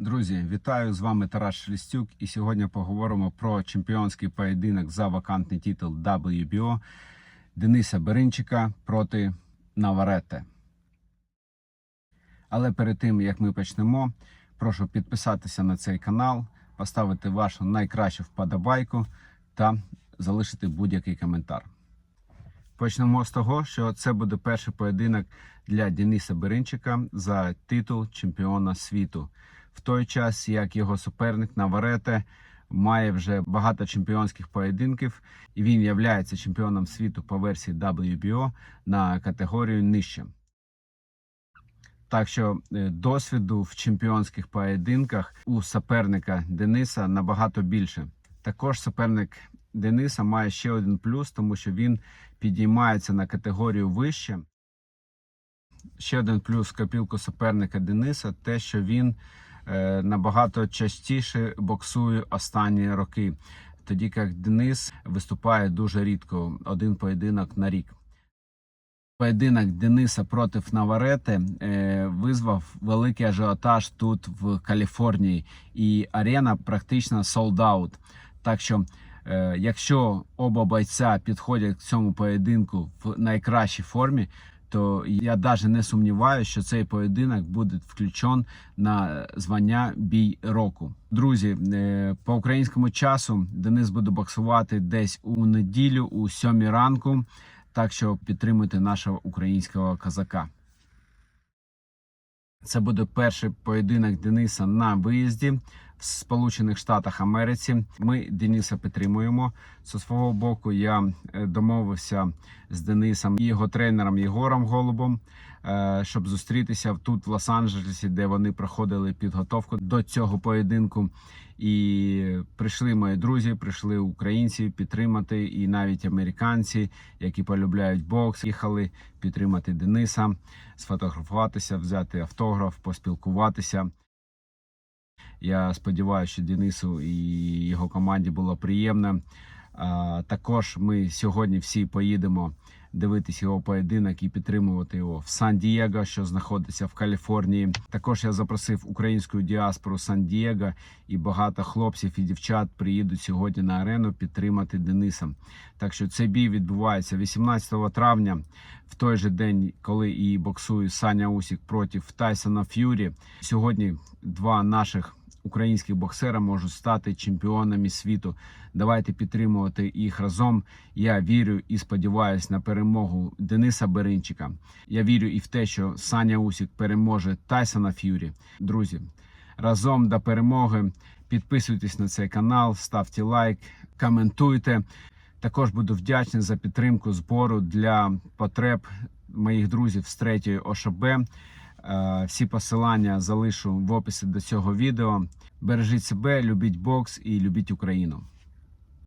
Друзі, вітаю з вами Тарас Шлістюк. І сьогодні поговоримо про чемпіонський поєдинок за вакантний титул WBO Дениса Беринчика проти Наваретте. Але перед тим як ми почнемо, прошу підписатися на цей канал, поставити вашу найкращу вподобайку та залишити будь-який коментар. Почнемо з того, що це буде перший поєдинок для Дениса Беринчика за титул чемпіона світу. В той час як його суперник Наварете має вже багато чемпіонських поєдинків, і він є чемпіоном світу по версії WBO на категорію нижче. Так що е, досвіду в чемпіонських поєдинках у суперника Дениса набагато більше. Також суперник Дениса має ще один плюс, тому що він підіймається на категорію вище. Ще один плюс копілку суперника Дениса те, що він набагато частіше боксує останні роки, тоді як Денис виступає дуже рідко, один поєдинок на рік. Поєдинок Дениса проти Наварети е, визвав великий ажіотаж тут в Каліфорнії, і арена практично sold out. Так що, е, якщо оба бойця підходять к цьому поєдинку в найкращій формі, то я навіть не сумніваюся, що цей поєдинок буде включен на звання бій року. Друзі, е, по українському часу Денис буде боксувати десь у неділю, у сьомій ранку. Так що підтримуйте нашого українського козака. Це буде перший поєдинок Дениса на виїзді в Сполучених Штатах Америці. Ми Дениса підтримуємо. Зі свого боку я е, домовився з Денисом і його тренером Єгором Голубом, е, щоб зустрітися тут, в Лос-Анджелесі, де вони проходили підготовку до цього поєдинку. І прийшли мої друзі, прийшли українці підтримати, і навіть американці, які полюбляють бокс, їхали підтримати Дениса, сфотографуватися, взяти автограф, поспілкуватися. Я сподіваюся, що Денису і його команді було приємно. Також ми сьогодні всі поїдемо дивитись його поєдинок і підтримувати його в Сан-Дієго, що знаходиться в Каліфорнії. Також я запросив українську діаспору Сан-Дієго, і багато хлопців і дівчат приїдуть сьогодні на арену підтримати Дениса. Так що цей бій відбувається 18 травня, в той же день, коли і боксує Саня Усік проти Тайсона Ф'юрі. Сьогодні два наших українських боксера можуть стати чемпіонами світу. Давайте підтримувати їх разом. Я вірю і сподіваюся на перемогу Дениса Беринчика. Я вірю і в те, що Саня Усік переможе Тайсона Ф'юрі. Друзі, разом до перемоги. Підписуйтесь на цей канал, ставте лайк, коментуйте. Також буду вдячний за підтримку збору для потреб моїх друзів з третьої ОШБ. Е, Всі посилання залишу в описі до цього відео. Бережіть себе, любіть бокс і любіть Україну.